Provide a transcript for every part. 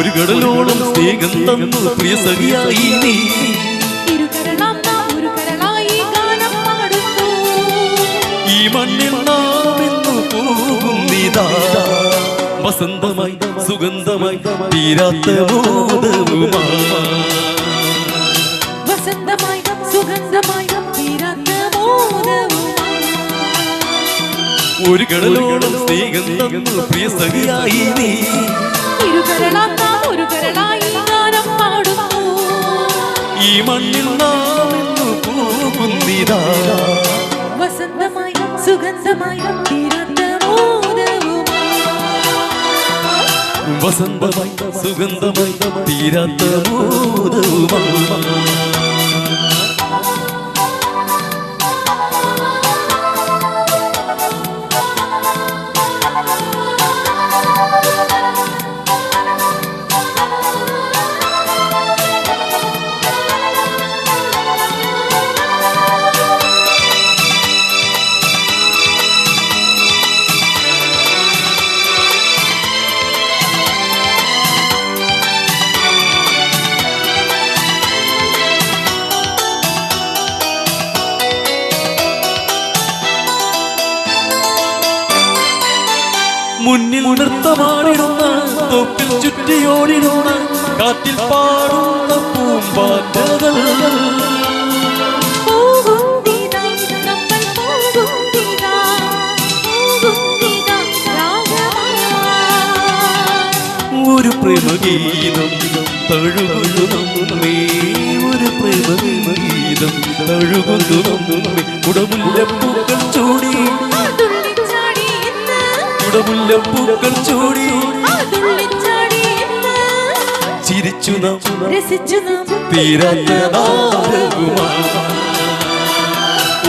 ഒരു കടലോളം സ്നേഹം തന്നു പ്രിയ സഖിയായി നീ. ഈ മണ്ണിൽ പോകും വസന്തമായി സുഗന്ധമായി തീരാത്ത ബോധവുമായി വസന്തമായി സുഗന്ധമായി തീരാത്ത ഒരു കടലോളം സ്നേഹം തന്നു പ്രിയ സഖിയായി നീ. ഇരുകരളാം ഈ മണ്ണിൽ നാം ഇന്നു പോകുന്നിതാ വസന്തമായി സുഗന്ധമായി തീരാത്ത മോദവുമായി വസന്തമായി സുഗന്ധമായി തീരാത്ത ബോധവുമായി മുന്നിൽ നൃത്തമാടിടുന്ന തൊപ്പിൽ ചുറ്റിയോടിടുന്ന കാറ്റിൽ പാടുന്ന പൂമ്പാറ്റകൾ. ഒരു പ്രേമഗീതം തഴുകുന്നു നമ്മേ ഒരു പ്രേമഗീതം തഴുകുന്നു നമ്മേ. കുടമുല്ലപ്പൂക്കൾ കുടമുല്ലപ്പൂക്കൾ ചൂടി ചിരിച്ചു നാം രസിച്ചു തീരാത്ത.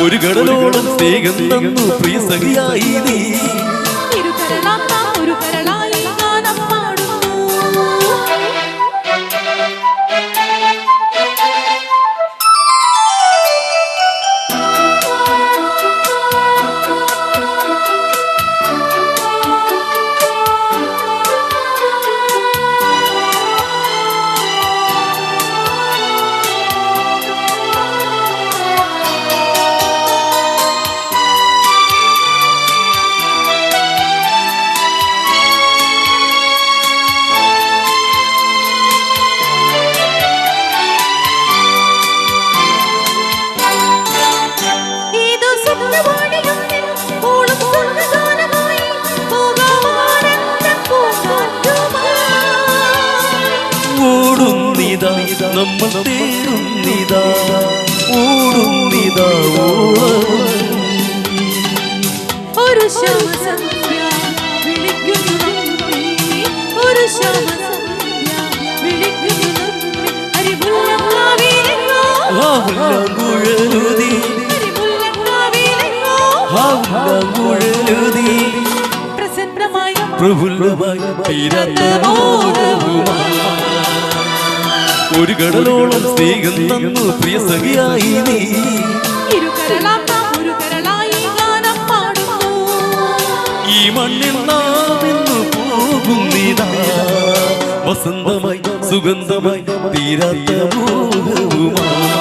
ഒരു കടലോളം സ്നേഹം തന്നു പ്രിയ സഖിയായി നീ ഓടുന്നിതാ നമ്മൾ ഒരു ശവസന്ധ്യ വിളിക്കുന്നു നമ്മെ. ഒരു പ്രസന്നമായ പ്രഫുല്ലമായി തീരാത്ത മോഹവുമായി ഒരു കടലോളം സ്നേഹം തന്നു പ്രിയ സഖിയായി നീ. ഈ മണ്ണിൽ നാമെന്നു പോകും പോകുന്നിതാ വസന്തമായി സുഗന്ധമായി തീരാത്ത മോഹവുമായി